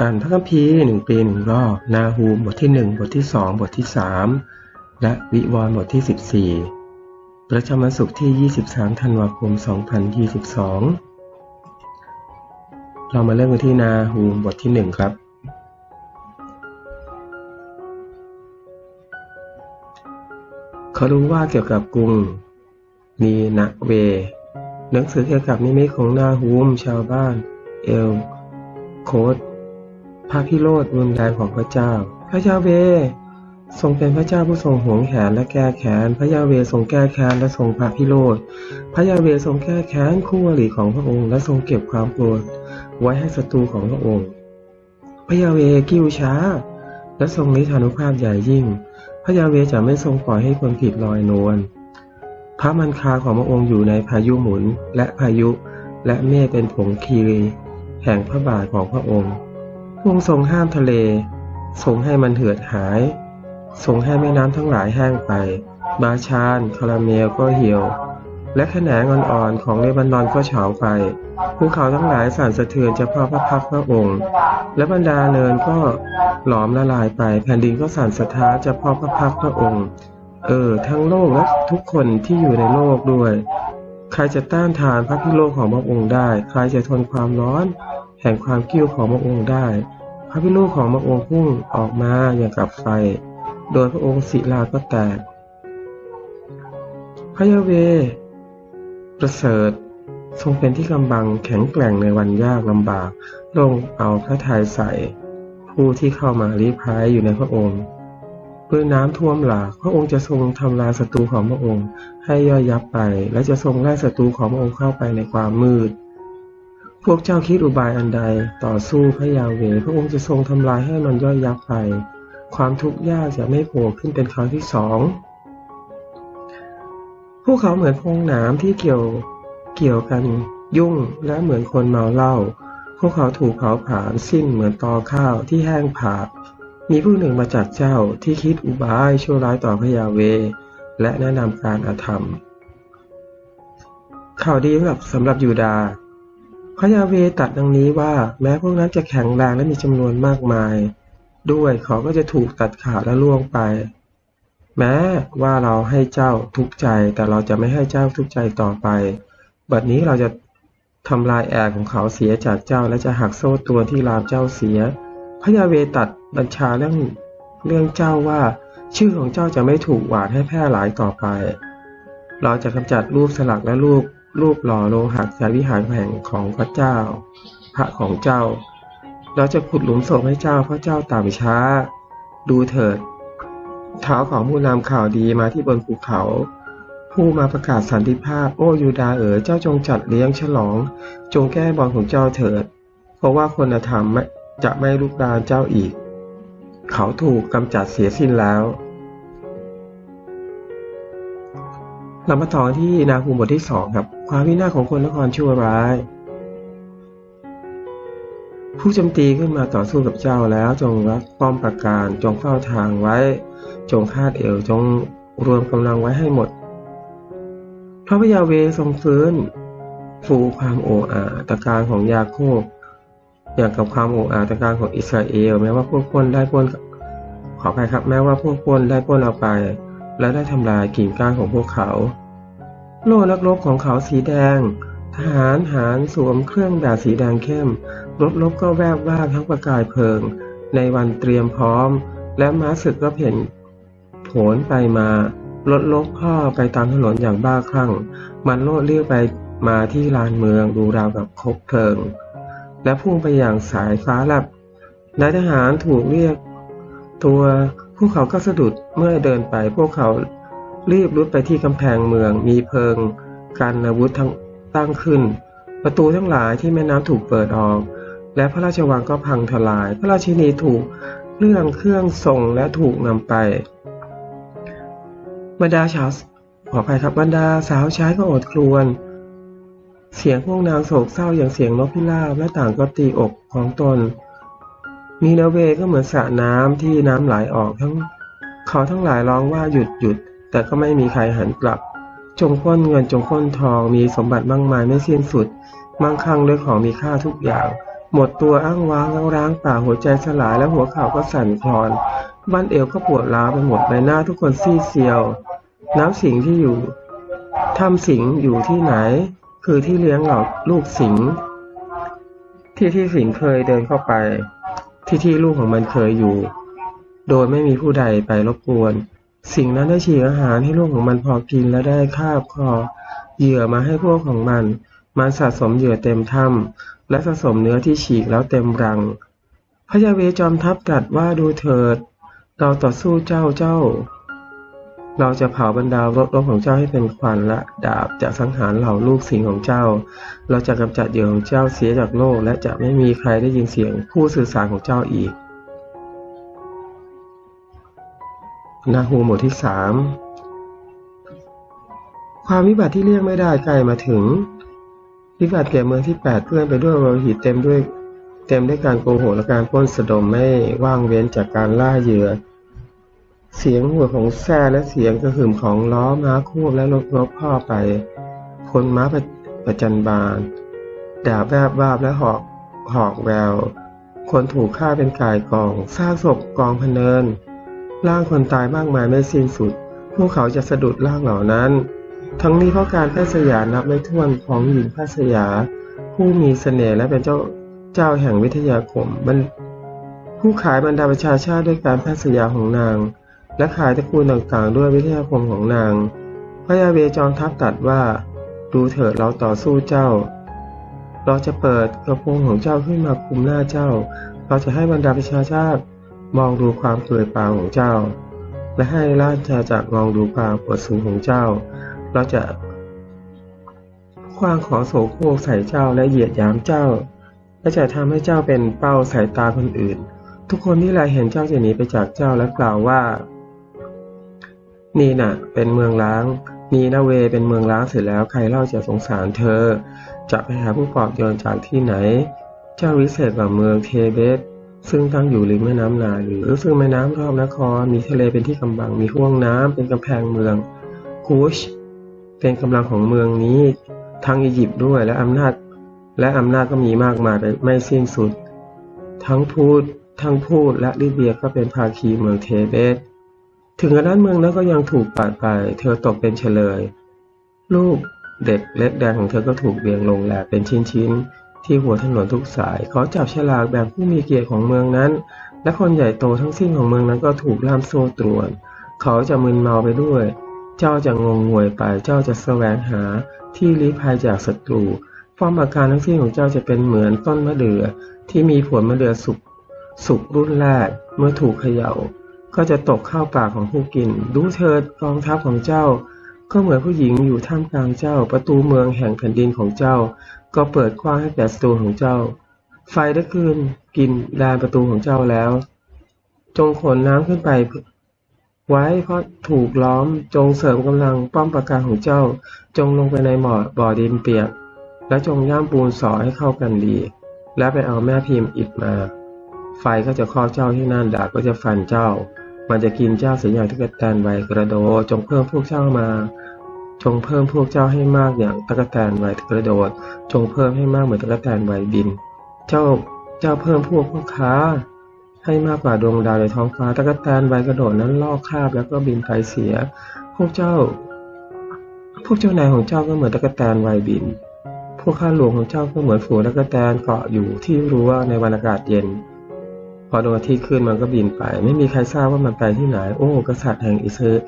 อ่านพระคัมภีร์หนึ่งปีหนึ่งรอบ นาฮูบทที่หนึ่งบทที่สองบทที่สามและวิวรณ์บทที่สิบสี่ประจำวันศุกร์ที่ 23 ธันวาคม 2022 เรามาเริ่มกันที่นาฮูบทที่หนึ่งครับ เขารู้ว่าเกี่ยวกับกรุงนีนะเว หนังสือเกี่ยวกับนิมิตของนาฮูมชาวบ้าน เอลโคด พระพิโรธรุนแรงของพระเจ้า พระยาเว ทรงเป็นพระเจ้าผู้ทรงหวงแหนและแก้แค้นพระยาเวทรงแก้แค้นและทรงพระพิโรธ พระยาเวทรงแก้แค้นคู่อริของพระองค์และทรงเก็บความโกรธไว้ให้ศัตรูของพระองค์ พระยาเวกิ้วช้า และทรงนิทานุภาพใหญ่ยิ่ง พระยาเวจะไม่ทรงปล่อยให้คนผิดลอยนวล พระมันคาของพระองค์อยู่ในพายุหมุนและพายุและเมฆเป็นผงคีรีแห่งพระบาทของพระองค์ พระองค์ทรงห้ามทะเล ทรงให้มันเหือดหาย ทรงให้แม่น้ำทั้งหลายแห้งไป บาชานคาราเมลก็เหี่ยว และแขนงอ่อนๆของเลบานอนก็เฉาไปภูเขาทั้งหลายสั่นสะเทือนเฉพาะพระพักพระองค์ และบรรดาเนินก็หลอมละลายไป แผ่นดินก็สั่นสะท้านเฉพาะพระพักพระองค์ เออ ทั้งโลกและทุกคนที่อยู่ในโลกด้วย ใครจะต้านทานพระพิโรธของพระองค์ได้ ใครจะทนความร้อน แห่งความกิ้วของพระองค์ได้ พระพิโรของพระองค์พุ่งออกมาอย่างกับไฟ โดยพระองค์ศิลาก็แตก พระยาเว ประเสริฐทรงเป็นที่กำบังแข็งแกร่งในวันยากลำบากลงเอาพระทัยใส่ ผู้ที่เข้ามารีพายอยู่ในพระองค์เมื่อน้ำท่วมหลากพระองค์จะทรงทำลายศัตรูของพระองค์ให้ย่อยยับไป และจะทรงไล่ศัตรูของพระองค์เข้าไปในความมืด พวกเจ้าคิดอุบายอันใดต่อสู้พระยาเวพระองค์จะทรงทำลายให้มันย่อยยับไป ความทุกข์ยากจะไม่โผล่ขึ้นเป็นครั้งที่สองพวกเขาเหมือนพงหนามที่เกี่ยวเกี่ยวกันยุ่งและเหมือนคนเมาเหล้าพวกเขาถูกเผาผลาญสิ้นเหมือนตอข้าวที่แห้งผากมีผู้หนึ่งมาจากเจ้าที่คิดอุบายชั่วร้ายต่อพระยาเว และแนะนำการอาธรรมข่าวดีสำหรับสำหรับยูดาห์ พระยาเวตัดดังนี้ว่าแม้พวกนั้นจะแข็งแรงและมีจำนวนมากมาย ด้วยเขาก็จะถูกตัดขาดและล่วงไป แม้ว่าเราให้เจ้าทุกข์ใจแต่เราจะไม่ให้เจ้าทุกข์ใจต่อไป บัดนี้เราจะทำลายแอกของเขาเสียจากเจ้าและจะหักโซ่ตัวที่ลามเจ้าเสียพระยาเวตัดบัญชาเรื่องเรื่องเจ้าว่า ชื่อของเจ้าจะไม่ถูกหวาดให้แพร่หลายต่อไป เราจะกำจัดรูปสลักและรูป รูปหล่อโลหะจากวิหารแห่งของพระเจ้า พระของเจ้า เราจะขุดหลุมศพให้เจ้าพระเจ้าต่ำช้า ดูเถิด เท้าของผู้นำข่าวดีมาที่บนภูเขา ผู้มาประกาศสันติภาพ โอ้ยูดาเอ๋ยเจ้าจงจัดเลี้ยงฉลอง จงแก้บอลของเจ้าเถิด เพราะว่าคนธรรมจะไม่ลุกรานเจ้าอีก เขาถูกกำจัดเสียสิ้นแล้ว เรามาต่อที่นาฮูมบทที่สองครับ ความวินาศของคนนครชั่วร้าย ผู้จำตีขึ้นมาต่อสู้กับเจ้าแล้วจงรักป้อมประการ จงเฝ้าทางไว้ จงคาดเอวจงรวมกำลังไว้ให้หมด พระพยาเวทรงฟื้น ฟูความโอ้อาตะการของยาโคบอย่างกับความโอ้อาตะการของอิสราเอล แม้ว่าพวกคนได้ปล้นขออภัยครับ แม้ว่าพวกคนได้ปล้นเอาไป และได้ทำลายกิ่งก้านของพวกเขา โล่นักรบของเขาสีแดง ทหารหารสวมเครื่องแบบสีแดงเข้มรถลบก็แวบว่าทั้งประกายเพลิง ในวันเตรียมพร้อม และม้าศึกก็เพ่นโผนไปมา รถลบพ่อไปตามถนนอย่างบ้าคลั่ง มันโลดเลี้ยวไปมาที่ลานเมืองดูราวกับคบเพลิง และพุ่งไปอย่างสายฟ้าแลบนายทหารถูกเรียกตัว พวกเขาก็สะดุดเมื่อเดินไป พวกเขารีบรุดไปที่กำแพงเมือง มีเพิงกันอาวุธทั้งตั้งขึ้น ประตูทั้งหลายที่แม่น้ำถูกเปิดออก และพระราชวังก็พังทลาย พระราชินีถูกเรื่องเครื่องส่งและถูกนำไปบรรดาชาวขออภัยครับบรรดาสาวใช้ก็อดครวญเสียงพวกนางโศกเศร้าอย่างเสียงนกพิราบและต่างก็ตีอกของตน นีนาเวก็เหมือนสระน้ำที่น้ำไหลออกทั้งเขาทั้งหลายร้องว่าหยุดหยุด แต่ก็ไม่มีใครหันกลับ จงพ้นเงินจงพ้นทองมีสมบัติมากมายไม่สิ้นสุด มั่งคั่งด้วยของมีค่าทุกอย่าง หมดตัวอ้างว้างร้างป่าหัวใจสลายและหัวเข่าก็สั่นคลอนบ้านเอวก็ปวดร้าวไปหมดใบหน้าทุกคนซีเซียว น้ำสิงที่อยู่ถ้ำสิงอยู่ที่ไหน คือที่เลี้ยงเหล่าลูกสิงที่ที่สิงเคยเดินเข้าไป ที่ที่ลูกของมันเคยอยู่ โดยไม่มีผู้ใดไปรบกวน สิ่งนั้นได้ฉีกอาหารให้ลูกของมันพอกินและได้คาบคอเหยื่อมาให้พวกของมัน มันสะสมเหยื่อเต็มถ้ำและสะสมเนื้อที่ฉีกแล้วเต็มรังพระยาเวจอมทัพตรัสว่าดูเถิด เราต่อสู้เจ้าเจ้า เราจะเผาบรรดารถรบของเจ้าให้เป็นควันและดาบจะสังหารเหล่าลูกสิงของเจ้า เราจะกำจัดเหยื่อของเจ้าเสียจากโลก และจะไม่มีใครได้ยินเสียงผู้สื่อสารของเจ้าอีก นาฮูหมดที่สามความวิบัติที่เลี่ยงไม่ได้ใกล้มาถึง วิบัติแก่เมืองที่แปดเพื่อนไปด้วยโลหิตเต็มด้วย เต็มด้วยการโกหกและการปล้นสะดมไม่ว่างเว้นจากการล่าเหยื่อ เสียงหัวของแซ่และเสียงกระหึ่มของล้อม้าควบและรถรบพ่อไป คนม้าประประจันบานดาบแวบวาบและหอกหอกแวว คนถูกฆ่าเป็นกายกองซากศพกองพเนิน ร่างคนตายมากมายไม่สิ้นสุด พวกเขาจะสะดุดร่างเหล่านั้น ทั้งนี้เพราะการแพทย์สยานับไม่ถ้วนของหญิงแพทย์สยา ผู้มีเสน่ห์และเป็นเจ้าเจ้าแห่งวิทยาคมบรรผู้ขายบรรดาประชาชาติด้วยการแพทย์สยาของนาง และขายตระกูลต่างๆ ด้วยวิทยาคมของนาง พระยาเวจอมทัพตรัสว่า ดูเถิดเราต่อสู้เจ้า เราจะเปิดกระโปรงของเจ้าขึ้นมาคุมหน้าเจ้า เราจะให้บรรดาประชาชาติมองดูความเปลือยเปล่าของเจ้า และให้ราชาจักรมองดูความปวดสูงของเจ้า เราจะคว้างของโสโครกใส่เจ้าและเหยียดหยามเจ้า และจะทำให้เจ้าเป็นเป้าสายตาคนอื่น ทุกคนที่แลเห็นเจ้าจะหนีไปจากเจ้าและกล่าวว่า นี่น่ะ เป็นเมืองล้าง นีนาเวเป็นเมืองล้างเสร็จแล้วใครเล่าจะสงสารเธอ จะไปหาผู้ปลอบโยนจากที่ไหน เจ้าวิเศษกว่าเมืองเทเบสซึ่งตั้งอยู่ริมแม่น้ำนาหรือซึ่งแม่น้ำรอบนครมีทะเลเป็นที่กำบังมีห้วงน้ำเป็นกำแพงเมืองคูชเป็นกำลังของเมืองนี้ทั้งอียิปต์ด้วยและอำนาจ และอำนาจก็มีมากมายไม่สิ้นสุด ทั้งพูดทั้งพูดและลิเบียก็เป็นภาคีเมืองเทเบส ถึงกระนั้นเมืองนั้นก็ยังถูกปาดไป เธอตกเป็นเฉลย ลูกเด็กเล็กแดงของเธอก็ถูกเบี่ยงลงแหลกเป็นชิ้นๆ ที่หัวถนนทุกสาย เขาจับฉลากแบบผู้มีเกียรติของเมืองนั้น และคนใหญ่โตทั้งสิ้นของเมืองนั้นก็ถูกล่ามโซ่ตรวน เขาจะมึนเมาไปด้วย เจ้าจะงงงวยไป เจ้าจะแสวงหาที่ลี้ภัยจากศัตรูความอาการทั้งสิ้นของเจ้าจะเป็นเหมือนต้นมะเดื่อที่มีผลมะเดื่อสุกสุกรุ่นแรกเมื่อถูกเขย่า ก็จะตกเข้าปากของผู้กิน ดูเถิดกองทัพของเจ้า ก็เหมือนผู้หญิงอยู่ท่ามกลางเจ้า ประตูเมืองแห่งแผ่นดินของเจ้า ก็เปิดกว้างให้แก่ศัตรูของเจ้า ไฟได้คืนกินดานประตูของเจ้าแล้ว จงขนน้ำขึ้นไป ไว้เพราะถูกล้อมจงเสริมกำลังป้อมปราการของเจ้า จงลงไปในหมอบ่อดินเปียก และจงย่ามปูนสอให้เข้ากันดี และไปเอาแม่พิมพ์อิฐมา ไฟก็จะครอบเจ้าที่นั่นดาบก็จะฟันเจ้า มันจะกินเจ้าเสียอย่างที่กระแตนไวกระโดด จงเพิ่มพวกเจ้ามา จงเพิ่มพวกเจ้าให้มากอย่างตะกแตนไวกระโดด จงเพิ่มให้มากเหมือนตะกแตนไวบิน เจ้าเจ้าเพิ่มพวกพ่อค้า ให้มากกว่าดวงดาวในท้องฟ้าตะกแตนไวกระโดดนั้นลอกคาบแล้วก็บินไปเสีย พวกเจ้า พวกเจ้านายของเจ้าก็เหมือนตะกแตนไวบิน พวกข้าหลวงของเจ้าก็เหมือนฝูงตะกแตนเกาะอยู่ที่รั้วในวันอากาศเย็น อดวงอาทิตย์ขึ้นมันก็บินไป ไม่มีใครทราบว่ามันไปที่ไหน โอ้กษัตริย์แห่งอิสรา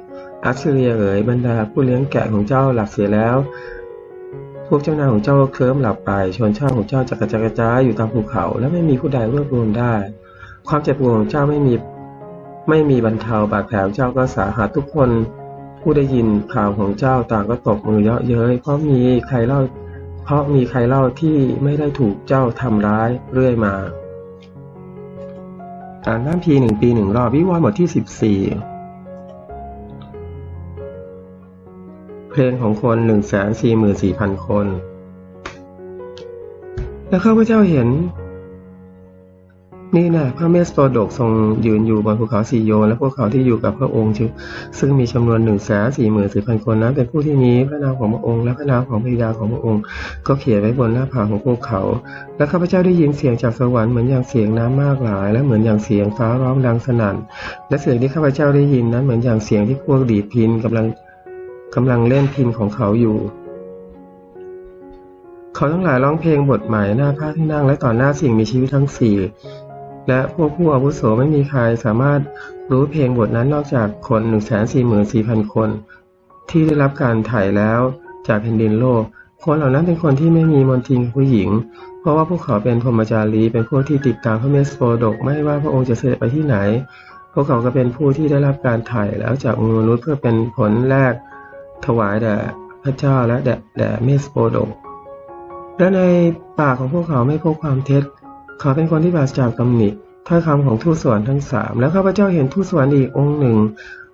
อัสเรียเอ๋ยบรรดาผู้เลี้ยงแกะของเจ้าหลับเสียแล้ว พวกเจ้านายของเจ้าเคลิ้มหลับไป ชนชาติของเจ้าจะกระจายกระจายอยู่ตามภูเขา และไม่มีผู้ใดรวบรวมได้ ความเจ็บปวดของเจ้าไม่มีไม่มีบรรเทาบาดแผลเจ้าก็สาหัสทุกคน ผู้ได้ยินข่าวของเจ้าต่างก็ตบมือเยาะเย้ยเพราะมีใครเล่า เพราะมีใครเล่าที่ไม่ได้ถูกเจ้าทำร้ายเรื่อยมา อ่านน้ำพีหนึ่งปีหนึ่งรอบวิวรณ์บทที่สิบสี่เพลงของคนหนึ่งแสนสี่หมื่นสี่พันคน แล้วข้าพเจ้าเห็น นี่น่พระเมสโปรดกทรงยืนอยู่บนภูเขาสีโยน และพวกเขาที่อยู่กับพระองค์จึงซึ่งมีจำนวนหนึ่งแสนสี่หมื่นสี่พันคนนั้นเป็นผู้ที่มีพระนามของพระองค์และพระนามของพระบิดาของพระองค์ ก็เขียนไว้บนหน้าผาของพวกเขา และข้าพเจ้าได้ยินเสียงจากสวรรค์เหมือนอย่างเสียงน้ำมากหลาย และเหมือนอย่างเสียงฟ้าร้องดังสนั่น และเสียงที่ข้าพเจ้าได้ยินนั้นเหมือนอย่างเสียงที่พวกดีพินกำลังกำลังเล่นพินของเขาอยู่เขาทั้งหลายร้องเพลงบทใหม่หน้าพระที่นั่งและต่อหน้าสิ่งมีชีวิตทั้งสี่ และพวกผู้อาวุโสไม่มีใครสามารถรู้เพลงบทนั้นนอกจากคนหนึ่งแสนสี่หมื่นสี่พันคน ที่ได้รับการถ่ายแล้วจากแผ่นดินโลก คนเหล่านั้นเป็นคนที่ไม่มีมนทินผู้หญิง เพราะว่าพวกเขาเป็นพรหมจารีเป็นพวกที่ติดตามพระเมสโปรดกไม่ว่าพระองค์จะเสด็จไปที่ไหน พวกเขาก็เป็นผู้ที่ได้รับการถ่ายแล้วจากมนุษย์เพื่อเป็นผลแรกถวายแด่พระเจ้าและแด่แด่เมสโปรดกและในปากของพวกเขาไม่พบความเท็จ เขาเป็นคนที่ปราศจากตำหนิถ้อยคำของทูตสวรรค์ทั้งสามแล้วข้าพเจ้าเห็นทูตสวรรค์อีกองค์หนึ่ง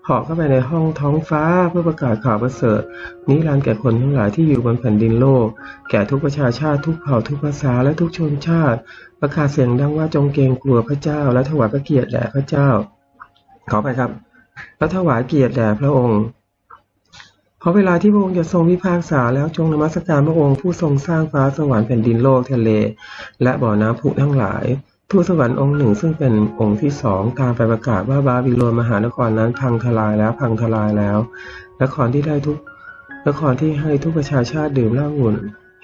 เหาะเข้าไปในห้องท้องฟ้าเพื่อประกาศข่าวประเสริฐนิรันดร์แก่คนทั้งหลายที่อยู่บนแผ่นดินโลก แก่ทุกประชาชาติทุกเผ่าทุกภาษาและทุกชนชาติ ประกาศเสียงดังว่าจงเกรงกลัวพระเจ้า และถวายพระเกียรติแด่พระเจ้า ขอไปครับ และถวายเกียรติแด่พระองค์ เพราะเวลาที่พระองค์จะทรงพิพากษาแล้วจงนมัสการพระองค์ผู้ทรงสร้างฟ้าสวรรค์แผ่นดินโลกทะเล และบ่อน้ำผุทั้งหลายทูตสวรรค์องค์หนึ่งซึ่งเป็นองค์ที่สองตามไปประกาศว่าบาบิโลนมหานครนั้นพังทลายแล้วพังทลายแล้วนครที่ได้ทุกนครที่ให้ทุกประชาชาติดื่มเหล้าหุ่น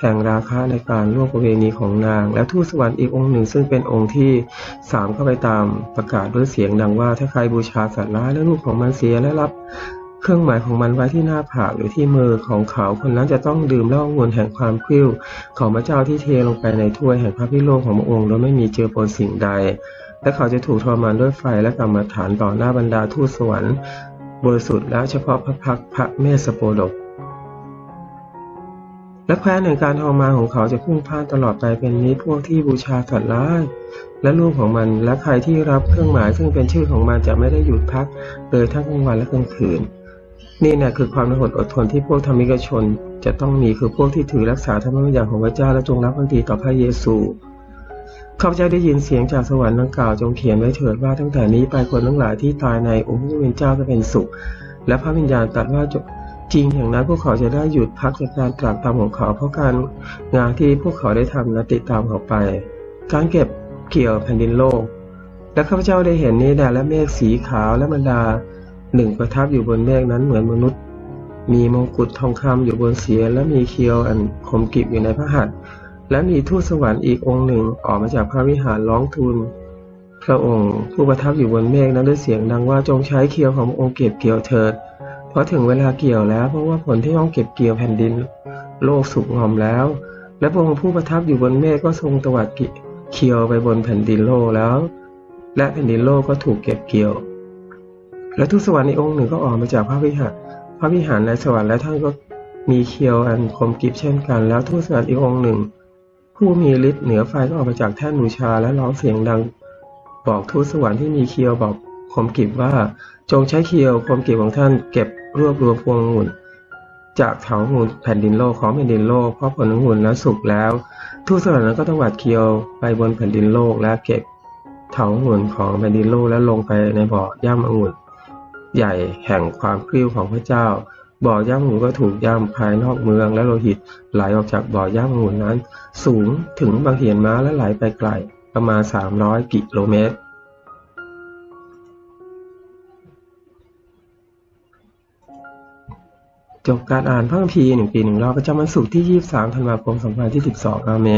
แห่งราคาในการร่วมประเวณีของนาง และทูตสวรรค์อีกองค์หนึ่งซึ่งเป็นองค์ที่สามเข้าไปตามประกาศด้วยเสียงดังว่าถ้าใครบูชาสัตว์ร้ายและรูปของมันเสียและรับ เครื่องหมายของมันไว้ที่หน้าผากหรือที่มือของเขาคนนั้นจะต้องดื่มเหล้างุ่นแห่งความคลิ้วของพระเจ้าที่เทลงไปในถ้วยแห่งพระพิโรธของพระองค์โดยไม่มีเจือปนสิ่งใด และเขาจะถูกทรมานด้วยไฟและกรรมฐานต่อหน้าบรรดาทูตสวรรค์บริสุทธิ์และเฉพาะพระพักพระเมสสโปดกและแคว้นแห่งการทรมานของเขาจะพุ่งพ่านตลอดไปเป็นนี้พวกที่บูชาสัตว์ร้ายและลูกของมันและใครที่รับเครื่องหมายซึ่งเป็นชื่อของมันจะไม่ได้หยุดพักเลยทั้งกลางวันและกลางคืน นี่แหละคือความอดอดทนที่พวกธรรมิกชน จะต้องมีคือพวกที่ถือรักษาธรรมบัญญัติของพระเจ้าและจงรับพักดีต่อพระเยซูข้าพเจ้าได้ยินเสียงจากสวรรค์ดังกล่าวจงเขียนไว้เถิดว่าตั้งแต่นี้ไปคนทั้งหลายที่ตายในองค์พระผู้เป็นเจ้าจะเป็นสุข และพระวิญญาณตรัสว่าจริงอย่างนั้นพวกเขาจะได้หยุดพักจากการตรากตามของเขา เพราะการงานที่พวกเขาได้ทำและติดตามเขาไป การเก็บเกี่ยวแผ่นดินโลก และข้าพเจ้าได้เห็นนี้แดดและเมฆสีขาวและบรรดา หนึ่งประทับอยู่บนเมฆนั้นเหมือนมนุษย์ มีมงกุฎทองคำอยู่บนเสียและมีเคียวอันคมกิบอยู่ในพระหัตถ์และมีทูตสวรรค์อีกองค์หนึ่งออกมาจากพระวิหารร้องทูลพระองค์ผู้ประทับอยู่บนเมฆนั้นด้วยเสียงดังว่าจงใช้เคียวขององค์เก็บเกี่ยวเถิด เพราะถึงเวลาเกี่ยวแล้วเพราะว่าผลที่ต้องเก็บเกี่ยวแผ่นดิน โลกสุกงอมแล้ว และพระองค์ผู้ประทับอยู่บนเมฆก็ทรงตวัดเคียวไปบนแผ่นดินโลกแล้ว และแผ่นดินโลกก็ถูกเก็บเกี่ยว และทูตสวรรค์ในองค์หนึ่งก็ออกมาจากพระวิหาร พระวิหารในสวรรค์และท่านก็มีเคียวอันคมกิบเช่นกัน แล้วทูตสวรรค์อีกองค์หนึ่ง ผู้มีฤทธิ์เหนือไฟก็ออกมาจากแท่นบูชาและร้องเสียงดัง บอกทูตสวรรค์ที่มีเคียวบอกคมกิบว่าจงใช้เคียวคมกิบของท่านเก็บรวบรวมพวงองุ่นจากเถาองุ่นแผ่นดินโลกของแผ่นดินโลกเพราะผลองุ่นแล้วสุกแล้ว ทูตสวรรค์นั้นก็ต้องหวัดเคียวไปบนแผ่นดินโลกและเก็บเถาองุ่นของแผ่นดินโลกและลงไปในบ่อย่ำองุ่น ใหญ่แห่งความกริ้วของพระเจ้า บ่อย่ำองุ่นก็ถูกย่ำภายนอกเมืองและโลหิตไหลออกจากบ่อย่ำองุ่นนั้น สูงถึงบางเหียนม้าและไหลไปไกลประมาณ 300 กิโลเมตร จบการอ่านพระคัมภีร์หนึ่งปีหนึ่งรอบประจำวันศุกร์ที่ 23 ธันวาคม2512 อาเมน